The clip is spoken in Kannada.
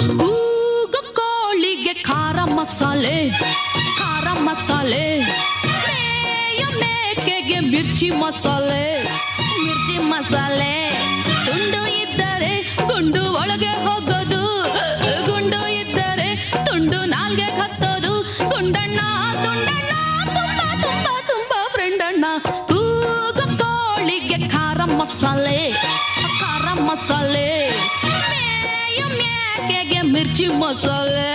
ಕೂಗು ಕೋಳಿಗೆ ಖಾರ ಮಸಾಲೆ ಖಾರ ಮಸಾಲೆ ಮೇಕೆಗೆ ಮಿರ್ಚಿ ಮಸಾಲೆ ಮಿರ್ಚಿ ಮಸಾಲೆ. ತುಂಡು ಇದ್ದರೆ ಗುಂಡು ಒಳಗೆ ಹೋಗೋದು, ಗುಂಡು ಇದ್ದರೆ ತುಂಡು ನಾಲ್ಗೆ ಹತ್ತೋದು ಗುಂಡಣ್ಣ ತುಂಡಣ್ಣ ತುಂಬಾ ತುಂಬಾ ತುಂಬಾ ಫ್ರೆಂಡ್ ಅಣ್ಣ ಕೋಳಿಗೆ ಖಾರ ಮಸಾಲೆ ಖಾರ ಮಸಾಲೆ. மிர்ச்சி மசாலா